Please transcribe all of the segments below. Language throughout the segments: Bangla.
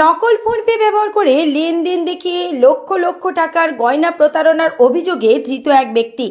নকল ফোনপে ব্যবহার করে লেনদেন দেখিয়ে লক্ষ লক্ষ টাকার গয়না প্রতারণার অভিযোগে ধৃত এক ব্যক্তি।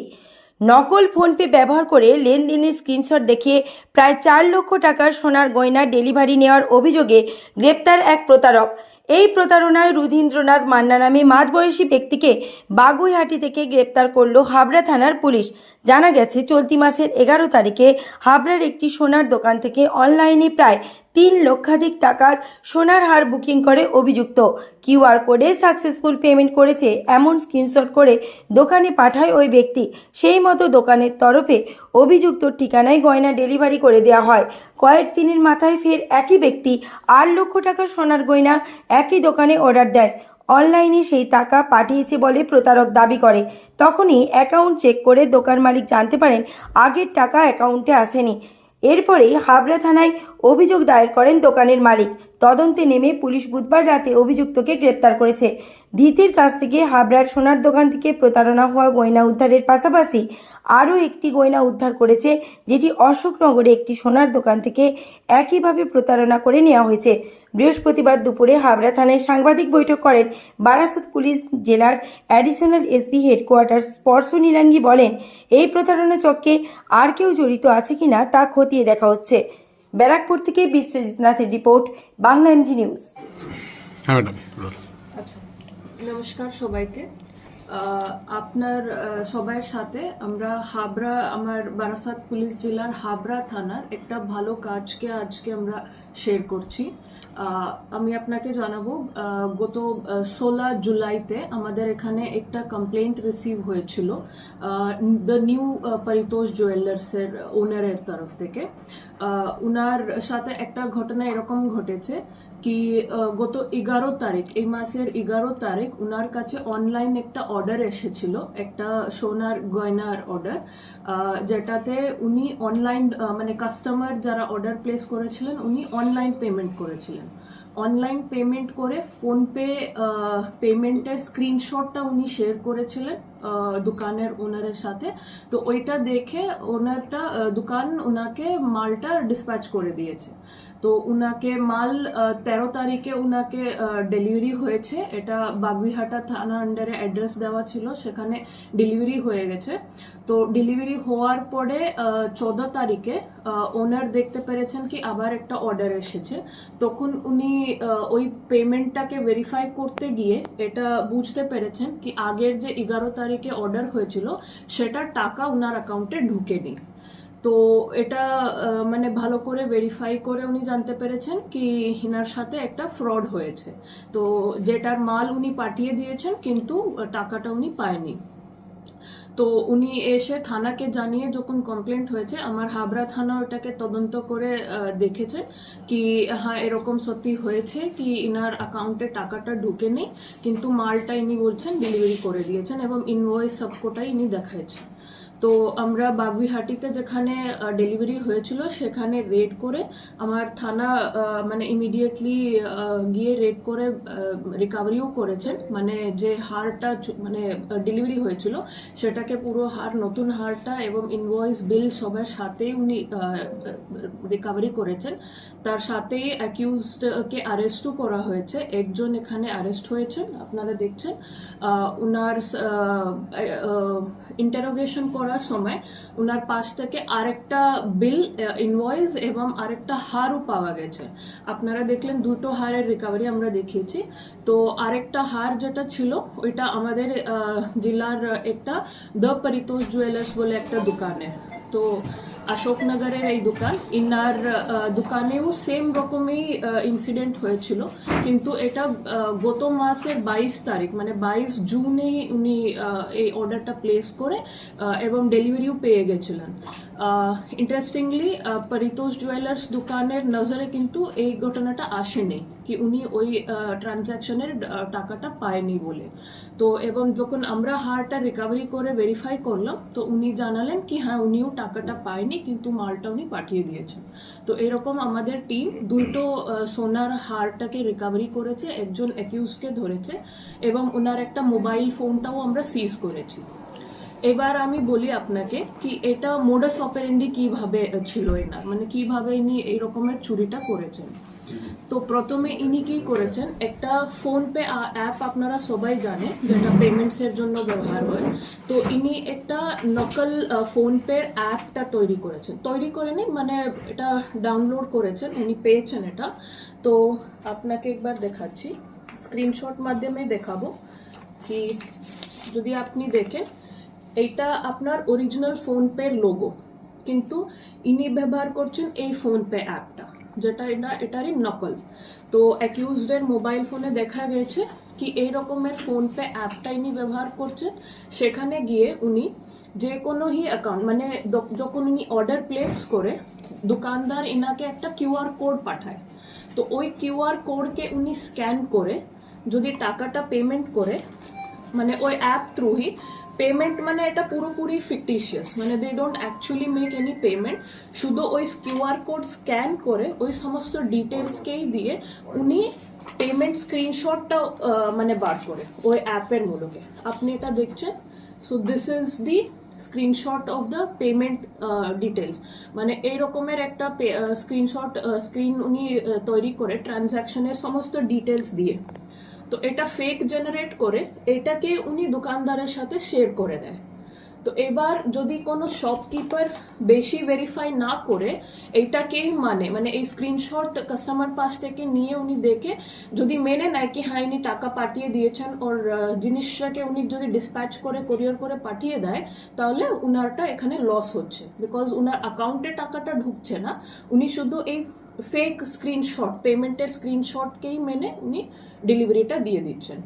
নকল ফোনপে ব্যবহার করে লেনদেনের স্ক্রিনশট দেখিয়ে প্রায় চার লক্ষ টাকার সোনার গয়না ডেলিভারি নেওয়ার অভিযোগে গ্রেপ্তার এক প্রতারক। এই প্রতারণায় রুধীন্দ্রনাথ মান্না নামে মাঝবয়সী ব্যক্তিকে বাগুইহাটি থেকে গ্রেপ্তার করল হাবড়া থানার পুলিশ। জানা গেছে, চলতি মাসের এগারো তারিখে হাবড়ার একটি সোনার দোকান থেকে অনলাইনে প্রায় তিন লক্ষাধিক টাকার সোনার হার বুকিং করে অভিযুক্ত। কিউআর কোডে সাকসেসফুল পেমেন্ট করেছে এমন স্ক্রিনশট করে দোকানে পাঠায় ওই ব্যক্তি। সেই মতো দোকানের তরফে অভিযুক্ত ঠিকানায় গয়না ডেলিভারি করে দেওয়া হয়। কয়েক দিনের মাথায় ফের একই ব্যক্তি আট লক্ষ টাকার সোনার গয়না একই দোকানে অর্ডার দেয়। অনলাইনে সেই টাকা পাঠিয়েছে বলে প্রতারক দাবি করে। তখনই অ্যাকাউন্ট চেক করে দোকান মালিক জানতে পারেন, আগের টাকা অ্যাকাউন্টে আসেনি। এরপরেই হাবড়া থানায় অভিযোগ দায়ের করেন দোকানের মালিক। তদন্তে নেমে পুলিশ বুধবার রাতে অভিযুক্তকে গ্রেপ্তার করেছে। ধৃতের কাছ থেকে হাবড়ার সোনার দোকান থেকে প্রতারণা হওয়া গয়না উদ্ধারের পাশাপাশি আরও একটি গয়না উদ্ধার করেছে, যেটি অশোকনগরে একটি সোনার দোকান থেকে একইভাবে প্রতারণা করে নেওয়া হয়েছে। বৃহস্পতিবার দুপুরে হাবড়া থানায় সাংবাদিক বৈঠক করেন বারাসত পুলিশ জেলার additional SP headquarter Sparsh Nilangi বলেন, এই প্রতারণা চক্রে আর কেউ জড়িত আছে কিনা তা খতিয়ে দেখা হচ্ছে। ব্যারাকপুর থেকে বিশ্বজিৎ নাথের রিপোর্ট বাংলা এমজি নিউজ। হ্যাঁ ম্যাডাম আচ্ছা নমস্কার সবাইকে। আপনার সবার সাথে আমরা হাবড়া, আমার বারাসাত পুলিশ জেলার হাবড়া থানার একটা ভালো কাজকে আজকে আমরা শেয়ার করছি। আমি আপনাকে জানাব গত ষোলো জুলাইতে আমাদের এখানে একটা কমপ্লেন্ট রিসিভ হয়েছিল দ্য নিউ পরিতোষ জুয়েলার্সের ওনারের তরফ থেকে। ওনার সাথে একটা ঘটনা এরকম ঘটেছে কি গত এগারো তারিখ, এই মাসের এগারো তারিখ ওনার কাছে অনলাইন একটা অর্ডার এসেছিল, একটা সোনার গয়নার অর্ডার যেটাতে উনি অনলাইন মানে কাস্টমার যারা অর্ডার প্লেস করেছিলেন, উনি অনলাইন পেমেন্ট করেছিলেন। অনলাইন পেমেন্ট করে ফোনপে পেমেন্টের স্ক্রিনশটটা উনি শেয়ার করেছিলেন দোকানের ওনারের সাথে। তো ওইটা দেখে ওনারটা দোকান ওনাকে মালটা ডিসপ্যাচ করে দিয়েছে। তো উনাকে মাল তেরো তারিখে উনাকে ডেলিভারি হয়েছে। এটা বাগুইহাটা থানা আন্ডারে অ্যাড্রেস দেওয়া ছিল, সেখানে ডেলিভারি হয়ে গেছে। তো ডেলিভারি হওয়ার পরে চোদ্দ তারিখে ওনার দেখতে পেরেছেন কি আবার একটা অর্ডার এসেছে। তখন উনি ওই পেমেন্টটাকে ভেরিফাই করতে গিয়ে এটা বুঝতে পেরেছেন কি আগের যে এগারো তারিখে অর্ডার হয়েছিল সেটার টাকা ওনার অ্যাকাউন্টে ঢুকেনি। তো এটা মানে ভালো করে ভেরিফাই করে উনি জানতে পেরেছেন কি হিনার সাথে একটা ফ্রড হয়েছে। তো যেটার মাল উনি পাঠিয়ে দিয়েছেন, কিন্তু টাকাটা উনি পায়নি। তো উনি এসে থানাকে জানিয়ে যখন কমপ্লেন্ট হয়েছে, আমার হাবরা থানা ওটাকে তদন্ত করে দেখেছে কি হ্যাঁ এরকম সত্যি হয়েছে কি ইনার অ্যাকাউন্টে টাকাটা ঢুকেনি, কিন্তু মালটা ইনি বলছেন ডেলিভারি করে দিয়েছেন এবং ইনভয়েস সবকটাই ইনি দেখাইছেন। তো আমরা বাগবিহাটিতে যেখানে ডেলিভারি হয়েছিল, সেখানে রেড করে আমার থানা মানে ইমিডিয়েটলি গিয়ে রেড করে রিকাভারিও করেছেন। মানে যে হারটা মানে ডেলিভারি হয়েছিল, সেটাকে পুরো হার, নতুন হারটা এবং ইনভয়েস বিল সবার সাথেই উনি রিকাভারি করেছেন। তার সাথেই অ্যাকিউজডকে অ্যারেস্টও করা হয়েছে। একজন এখানে অ্যারেস্ট হয়েছেন, আপনারা দেখছেন। ওনার ইন্টারোগেশন ইন্টারোগেশন করার সময় ওনার পাশ থেকে আরেকটা বিল ইনভয়েস এবং আরেকটা হারও পাওয়া গেছে। আপনারা দেখলেন দুটো হারের রিকভারি আমরা দেখিয়েছি। তো আরেকটা হার যেটা ছিল, ওইটা আমাদের জেলার একটা দ্য পরিতোষ জুয়েলার্স বলে একটা দোকানে তো অশোকনগরের এই দোকান। ইনার দোকানেও সেম রকমই ইনসিডেন্ট হয়েছিল। কিন্তু এটা গত মাসের বাইশ তারিখ মানে বাইশ জুনেই উনি এই অর্ডারটা প্লেস করে এবং ডেলিভারিও পেয়ে গেছিলেন। ইন্টারেস্টিংলি পরিতোষ জুয়েলার্স দোকানের নজরে কিন্তু এই ঘটনাটা আসেনি। কি উনি ওই ট্রানজাকশনের টাকাটা পায়নি বলে। তো এবং যখন আমরা হারটা রিকভারি করে ভেরিফাই করলাম, তো উনি জানালেন কি হ্যাঁ উনিও টাকাটা পায়নি, কিন্তু মালটা উনি পাঠিয়ে দিয়েছেন। তো এরকম আমাদের টিম দুটো সোনার হারটাকে রিকভারি করেছে, একজন অ্যাকিউজকে ধরেছে, এবং ওনার একটা মোবাইল ফোনটাও আমরা সিজ করেছি। এবার আমি বলি আপনাকে কি এটা মোডাস অপারেন্ডি কীভাবে ছিল এনার? মানে কীভাবে ইনি এই রকমের চুরিটা করেছেন? তো প্রথমে ইনি কি করেছেন, একটা ফোন পে অ্যাপ আপনারা সবাই জানে যেটা পেমেন্টস এর জন্য ব্যবহার হয়। তো ইনি একটা নকল ফোন পে অ্যাপটা তৈরি করেছেন। তৈরি করেনি মানে এটা ডাউনলোড করেছেন, উনি পেয়েছেন এটা। তো আপনাকে একবার দেখাচ্ছি। স্ক্রিনশট মাধ্যমে দেখাবো। কি, যদি আপনি দেখেন এইটা আপনার অরিজিনাল ফোন পে লোগো কিন্তু ইনি ব্যবহার করছেন এই ফোন পে অ্যাপটা যেটা এটা, এটারই নকল তো অ্যাকিউজডের মোবাইল ফোনে দেখা গেছে কি এই রকমের ফোন পে অ্যাপটা ইনি ব্যবহার করছেন। সেখানে গিয়ে উনি যে কোনো হি অ্যাকাউন্ট মানে যখন উনি অর্ডার প্লেস করে, দোকানদার ইনাকে একটা কিউআর কোড পাঠায়। তো ওই কিউআর কোডকে উনি স্ক্যান করে, যদি টাকাটা পেমেন্ট করে মানে ওই অ্যাপ থ্রুই পেমেন্ট মানে এটা পুরোপুরি ফিকটিশিয়াস মানে they don't actually make any payment শুধু ওই কিউআর কোড স্ক্যান করে ওই সমস্ত ডিটেলসকেই দিয়ে উনি পেমেন্ট স্ক্রিনশটটা মানে বার করে ওই অ্যাপের মূলকে। আপনি এটা দেখছেন? So this is the screenshot of the payment details মানে এই রকমের একটা স্ক্রিনশট স্ক্রিন উনি তৈরি করে ট্রানজ্যাকশনের সমস্ত ডিটেলস দিয়ে। তো এটা ফেক জেনারেট করে এটাকে উনি দোকানদারের সাথে শেয়ার করে দেয়। তো এবার যদি কোনো শপকিপার বেশি ভেরিফাই না করে এইটাকেই মানে মানে এই স্ক্রিনশট কাস্টমার পাশ থেকে নিয়ে উনি দেখে যদি মেনে নেয় কি হ্যাঁ ইনি টাকা পাঠিয়ে দিয়েছেন ওর জিনিসটাকে উনি যদি ডিসপ্যাচ করে কোরিয়ার করে পাঠিয়ে দেয়, তাহলে উনারটা এখানে লস হচ্ছে। বিকজ উনার অ্যাকাউন্টে টাকাটা ঢুকছে না, উনি শুধু এই ফেক স্ক্রিনশট পেমেন্টের স্ক্রিনশটকেই মেনে উনি ডেলিভারিটা দিয়ে দিচ্ছেন।